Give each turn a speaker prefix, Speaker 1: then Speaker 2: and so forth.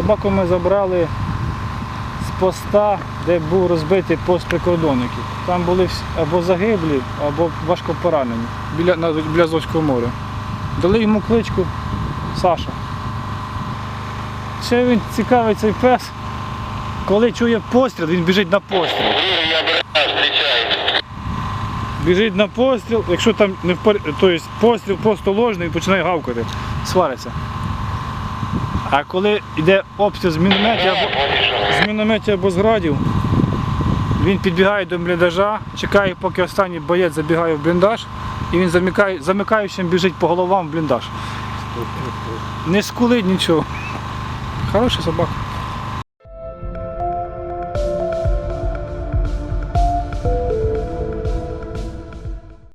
Speaker 1: собаку ми забрали з поста, де був розбитий пост прикордонників. Там були або загиблі, або важко поранені біля, біля Азовського моря. Дали йому кличку Саша. Ще він цікавий цей пес. Коли чує постріл, він біжить на постріл. Біжить на постріл, якщо там не впор... тобто постріл просто ложний, він починає гавкати, свариться. А коли йде обстріл з мінометів або, з мінометів або з градів, він підбігає до бліндажа, чекає, поки останній боєць забігає в бліндаж, і він замикає, замикаючим біжить по головам в бліндаж. Не скулить нічого. Хороша собака.